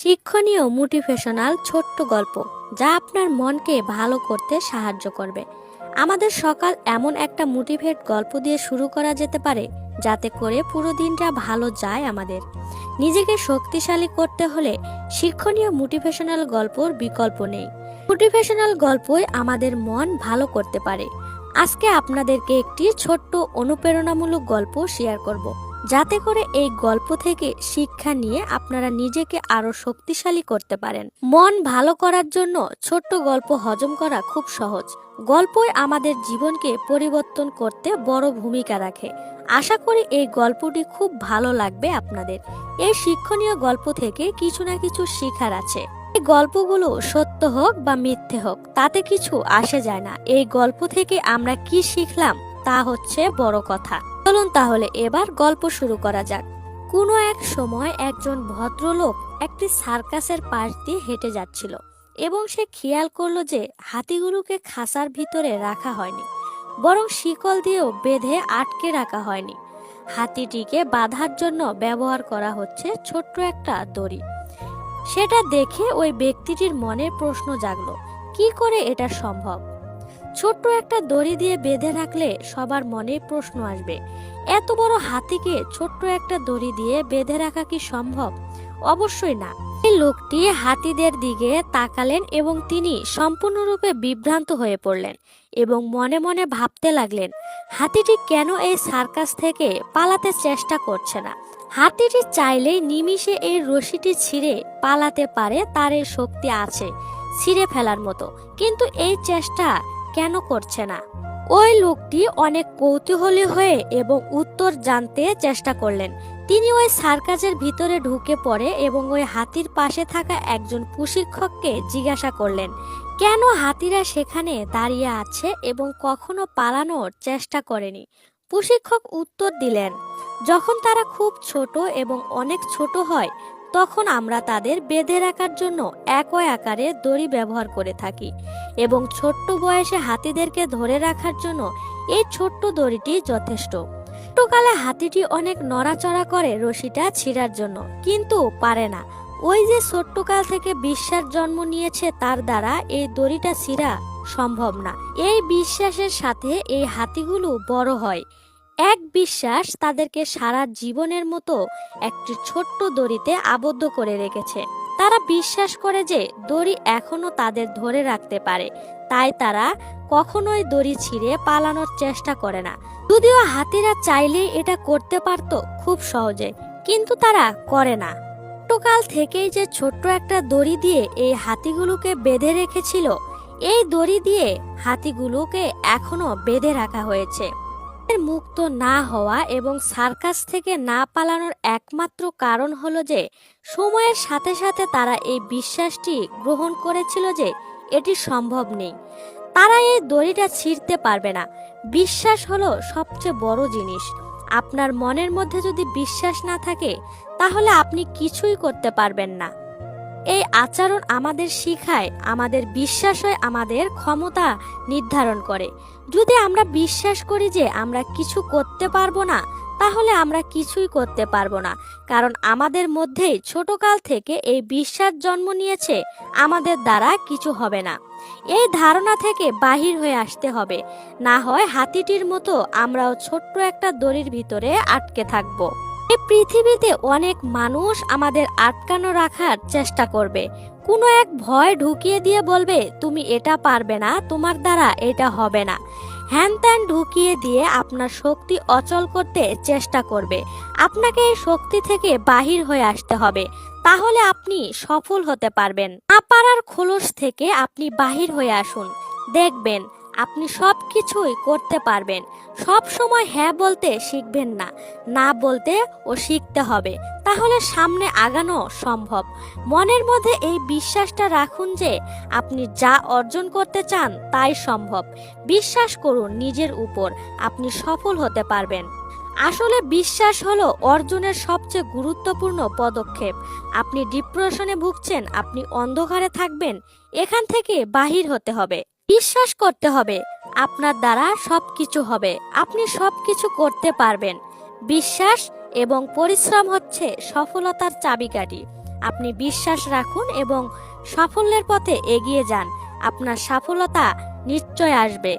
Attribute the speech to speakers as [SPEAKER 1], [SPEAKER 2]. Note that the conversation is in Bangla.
[SPEAKER 1] শিক্ষণীয় মোটিভেশনাল ছোট্ট গল্প যা আপনার মনকে ভালো করতে সাহায্য করবে। আমাদের সকাল এমন একটা মোটিভেট গল্প দিয়ে শুরু করা যেতে পারে, যাতে করে পুরো দিনটা ভালো যায় আমাদের। নিজেকে শক্তিশালী করতে হলে শিক্ষণীয় মোটিভেশনাল গল্পর বিকল্প নেই। মোটিভেশনাল গল্পই আমাদের মন ভালো করতে পারে। আজকে আপনাদেরকে একটি ছোট্ট অনুপ্রেরণামূলক গল্প শেয়ার করব। যাতে করে এই গল্প থেকে শিক্ষা নিয়ে আপনারা নিজেকে আরও শক্তিশালী করতে পারেন। মন ভালো করার জন্য ছোট্ট গল্প হজম করা খুব সহজ। গল্পই আমাদের জীবনকে পরিবর্তন করতে বড় ভূমিকা রাখে। আশা করি এই গল্পটি খুব ভালো লাগবে আপনাদের। এই শিক্ষণীয় গল্প থেকে কিছু না কিছু শিখার আছে। এই গল্পগুলো সত্য হোক বা মিথ্যে হোক, তাতে কিছু আসে যায় না। এই গল্প থেকে আমরা কি শিখলাম তা হচ্ছে বড় কথা। চলুন তাহলে এবার গল্প শুরু করা যাক। কোনো এক সময় একজন ভদ্রলোক একটি সার্কাসের পাশ দিয়ে হেঁটে যাচ্ছিল এবং সে খেয়াল করল যে হাতিগুলোকে খাসার ভিতরে রাখা হয়নি, বরং শিকল দিয়েও বেঁধে আটকে রাখা হয়নি। হাতিটিকে বাঁধার জন্য ব্যবহার করা হচ্ছে ছোট্ট একটা দড়ি। সেটা দেখে ওই ব্যক্তিটির মনে প্রশ্ন জাগলো, কি করে এটা সম্ভব? ছোট্ট একটা দড়ি দিয়ে বেঁধে রাখলে সবার মনে প্রশ্ন আসবে, এত বড় হাতিকে ছোট্ট একটা দড়ি দিয়ে বেঁধে রাখা কি সম্ভব? অবশ্যই না। এই লোকটি হাতিদের দিকে তাকালেন এবং তিনি সম্পূর্ণরূপে বিভ্রান্ত হয়ে পড়লেন এবং মনে মনে ভাবতে লাগলেন, হাতিটি কেন এই সার্কাস থেকে পালাতে চেষ্টা করছে না? হাতিটি চাইলেই নিমিষে এই রশিটি ছিঁড়ে পালাতে পারে, তার এই শক্তি আছে, ছিঁড়ে ফেলার মতো। কিন্তু এই চেষ্টা কেন করছে না? ওই লোকটি অনেক কৌতূহলী হয়ে এবং উত্তর জানতে চেষ্টা করলেন। তিনি ওই সার্কাসের ভিতরে ঢুকে পড়ে এবং ওই হাতির পাশে থাকা একজন প্রশিক্ষককে জিজ্ঞাসা করলেন, কেন হাতিরা সেখানে দাঁড়িয়ে আছে এবং কখনো পালানোর চেষ্টা করেনি? প্রশিক্ষক উত্তর দিলেন, যখন তারা খুব ছোট এবং অনেক ছোট হয়, তখন আমরা তাদের বেঁধে রাখার জন্য একই আকারে দড়ি ব্যবহার করে থাকি। এবং ছোট্ট বয়সে হাতিদেরকে ধরে রাখার জন্য এই ছোট্ট দড়িটি যথেষ্ট। ছোটকালে হাতিটি অনেক নড়াচড়া করে রশিটা ছিঁড়ার জন্য, কিন্তু পারে না। ওই যে ছোট্টকাল থেকে বিশ্বাস জন্ম নিয়েছে তার দ্বারা এই দড়িটা ছিঁড়া সম্ভব না। এই বিশ্বাসের সাথে এই হাতিগুলো বড় হয়। এক বিশ্বাস তাদেরকে সারা জীবনের মতো একটি ছোট্ট দড়িতে আবদ্ধ করে রেখেছে। তারা বিশ্বাস করে যে দড়ি এখনও তাদের ধরে রাখতে পারে। তাই তারা কখনোই দড়ি ছিঁড়ে পালানোর চেষ্টা করে না। যদিও হাতিরা চাইলেই এটা করতে পারত খুব সহজে, কিন্তু তারা করে না। ছোটকাল থেকেই যে ছোট্ট একটা দড়ি দিয়ে এই হাতিগুলোকে বেঁধে রেখেছিল, এই দড়ি দিয়ে হাতিগুলোকে এখনও বেঁধে রাখা হয়েছে। মুক্ত না হওয়া এবং সার্কাস থেকে না পালানোর একমাত্র কারণ হলো যে, সময়ের সাথে সাথে তারা এই বিশ্বাসটি গ্রহণ করেছিল যে, এটি সম্ভব নেই। তারা এই দড়িটা ছিঁড়তে পারবে না। বিশ্বাস হলো সবচেয়ে বড় জিনিস। আপনার মনের মধ্যে যদি বিশ্বাস না থাকে, তাহলে আপনি কিছুই করতে পারবেন না। এই আচরণ আমাদের শিখায়, আমাদের বিশ্বাসই আমাদের ক্ষমতা নির্ধারণ করে। যদি আমরা বিশ্বাস করি যে আমরা কিছু করতে পারব না, তাহলে আমরা কিছুই করতে পারব না। কারণ আমাদের মধ্যেই ছোটকাল থেকে এই বিশ্বাস জন্ম নিয়েছে, আমাদের দ্বারা কিছু হবে না। এই ধারণা থেকে বাহির হয়ে আসতে হবে। না হয় হাতিটির মতো আমরাও ছোট্ট একটা দড়ির ভিতরে আটকে থাকব। পৃথিবীতে অনেক মানুষ আমাদের আটকানো রাখার চেষ্টা করবে। কোনো এক ভয় ঢুকিয়ে দিয়ে বলবে, তুমি এটা পারবে না, তোমার দ্বারা এটা হবে না। হ্যান ত্যান ঢুকিয়ে দিয়ে আপনার শক্তি অচল করতে চেষ্টা করবে। আপনাকে এই শক্তি থেকে বাহির হয়ে আসতে হবে। তাহলে আপনি সফল হতে পারবেন। না পারার খোলস থেকে আপনি বাহির হয়ে আসুন। দেখবেন আপনি সব কিছুই করতে পারবেন। সব সময় হ্যাঁ বলতে শিখবেন না না বলতে ও শিখতে হবে। তাহলে সামনে আগানো সম্ভব। মনের মধ্যে এই বিশ্বাসটা রাখুন যে আপনি যা অর্জন করতে চান তাই সম্ভব। বিশ্বাস করুন নিজের উপর, আপনি সফল হতে পারবেন। আসলে বিশ্বাস হলো অর্জনের সবচেয়ে গুরুত্বপূর্ণ পদক্ষেপ। আপনি ডিপ্রেশনে ভুগছেন, আপনি অন্ধকারে থাকবেন, এখান থেকে বাহির হতে হবে। বিশ্বাস করতে হবে। আপনার দ্বারা সব কিছু হবে। আপনি সব কিছু করতে পারবেন। বিশ্বাস এবং পরিশ্রম হচ্ছে সফলতার চাবিকাঠি। আপনি বিশ্বাস রাখুন এবং সাফল্যের পথে এগিয়ে যান। আপনার সফলতা নিশ্চয় আসবে।